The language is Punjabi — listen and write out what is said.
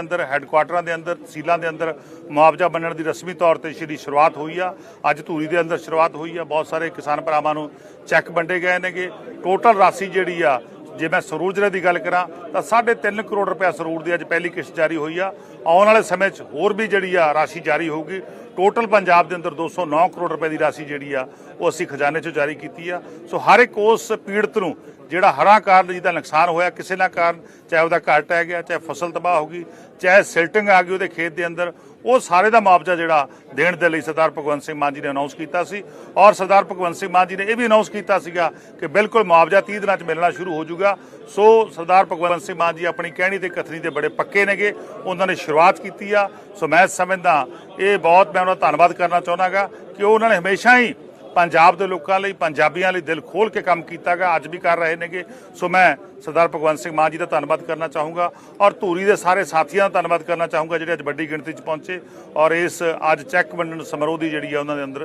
ਅੰਦਰ ਹੈੱਡਕੁਆਟਰਾਂ ਦੇ ਅੰਦਰ, ਸੀਲਾਂ ਦੇ ਅੰਦਰ ਮੁਆਵਜ਼ਾ ਵੰਡਣ ਦੀ ਰਸਮੀ ਤੌਰ ਤੇ ਸ਼੍ਰੀ ਸ਼ੁਰੂਆਤ ਹੋਈ ਆ। ਅੱਜ ਧੂਰੀ ਦੇ ਅੰਦਰ ਸ਼ੁਰੂਆਤ ਹੋਈ ਆ। ਬਹੁਤ ਸਾਰੇ ਕਿਸਾਨ ਭਰਾਵਾਂ ਨੂੰ ਚੈੱਕ ਵੰਡੇ ਗਏ ਨੇਗੇ। ਟੋਟਲ ਰਾਸ਼ੀ ਜਿਹੜੀ ਆ, ਜੇ ਮੈਂ ਸਰੂਰ ਜ਼ਿਲ੍ਹੇ ਦੀ ਗੱਲ ਕਰਾਂ, ਤਾਂ 3.5 ਕਰੋੜ ਰੁਪਏ ਸਰੂਰ ਦੀ ਅੱਜ ਪਹਿਲੀ ਕਿਸ਼ਤ ਜਾਰੀ ਹੋਈ ਆ। ਆਉਣ ਵਾਲੇ ਸਮੇਂ 'ਚ ਹੋਰ ਵੀ ਜਿਹੜੀ ਆ ਰਾਸ਼ੀ ਜਾਰੀ ਹੋਊਗੀ। ਟੋਟਲ ਪੰਜਾਬ ਦੇ ਅੰਦਰ 209 ਕਰੋੜ ਰੁਪਏ ਦੀ ਰਾਸ਼ੀ ਜਿਹੜੀ ਆ, ਉਹ ਅਸੀਂ ਖਜ਼ਾਨੇ 'ਚੋਂ ਜਾਰੀ ਕੀਤੀ ਆ। ਸੋ ਹਰ ਇੱਕ ਉਸ ਪੀੜਤ ਨੂੰ ਜਿਹੜਾ ਹੜ੍ਹਾਂ ਕਾਰਨ ਜਿਹਦਾ ਨੁਕਸਾਨ ਹੋਇਆ, ਕਿਸੇ ਨਾ ਕਾਰਨ, ਚਾਹੇ ਉਹਦਾ ਘਰ ਟਹਿ ਗਿਆ, ਚਾਹੇ ਫਸਲ ਤਬਾਹ ਹੋ ਗਈ, ਚਾਹੇ ਸਿਲਟਿੰਗ ਆ ਗਈ ਉਹਦੇ ਖੇਤ ਦੇ ਅੰਦਰ, ਉਹ ਸਾਰੇ ਦਾ ਮੁਆਵਜ਼ਾ ਜਿਹੜਾ ਦੇਣ ਦੇ ਲਈ ਸਰਦਾਰ ਭਗਵੰਤ ਸਿੰਘ ਮਾਨ ਜੀ ਨੇ ਅਨਾਉਂਸ ਕੀਤਾ ਸੀ। ਔਰ ਸਰਦਾਰ ਭਗਵੰਤ ਸਿੰਘ ਮਾਨ ਜੀ ਨੇ ਇਹ ਵੀ ਅਨਾਉਂਸ ਕੀਤਾ ਸੀਗਾ ਕਿ ਬਿਲਕੁਲ ਮੁਆਵਜ਼ਾ 30 ਦਿਨਾਂ 'ਚ ਮਿਲਣਾ ਸ਼ੁਰੂ ਹੋ ਜਾਊਗਾ। ਸੋ ਸਰਦਾਰ ਭਗਵੰਤ ਸਿੰਘ ਮਾਨ ਜੀ ਆਪਣੀ ਕਹਿਣੀ ਤੇ ਕਥਨੀ ਦੇ ਬੜੇ ਪੱਕੇ ਨੇਗੇ। ਉਹਨਾਂ ਨੇ ਸ਼ੁਰੂਆਤ ਕੀਤੀ ਆ। ਸੋ ਮੈਂ ਸਮਝਦਾ ਇਹ ਬਹੁਤ ਮੈਂ ਉਹਨਾਂ ਦਾ ਧੰਨਵਾਦ ਕਰਨਾ ਚਾਹੁੰਦਾਗਾ ਕਿ ਉਹਨਾਂ ਨੇ ਹਮੇਸ਼ਾ ਹੀ ਪੰਜਾਬ ਦੇ ਲੋਕਾਂ ਲਈ, ਪੰਜਾਬੀਆਂ ਲਈ ਦਿਲ ਖੋਲ ਕੇ ਕੰਮ ਕੀਤਾਗਾ, ਅੱਜ ਵੀ ਕਰ ਰਹੇ ਨੇਗੇ। ਸੋ ਮੈਂ ਸਰਦਾਰ ਭਗਵੰਤ ਸਿੰਘ ਮਾਨ ਜੀ ਦਾ ਧੰਨਵਾਦ ਕਰਨਾ ਚਾਹੂੰਗਾ ਔਰ ਧੂਰੀ ਦੇ ਸਾਰੇ ਸਾਥੀਆਂ ਦਾ ਧੰਨਵਾਦ ਕਰਨਾ ਚਾਹੂੰਗਾ ਜਿਹੜੇ ਅੱਜ ਵੱਡੀ ਗਿਣਤੀ 'ਚ ਪਹੁੰਚੇ ਔਰ ਇਸ ਅੱਜ ਚੈੱਕ ਵੰਡਣ ਸਮਾਰੋਹ ਦੀ ਜਿਹੜੀ ਆ ਉਹਨਾਂ ਦੇ ਅੰਦਰ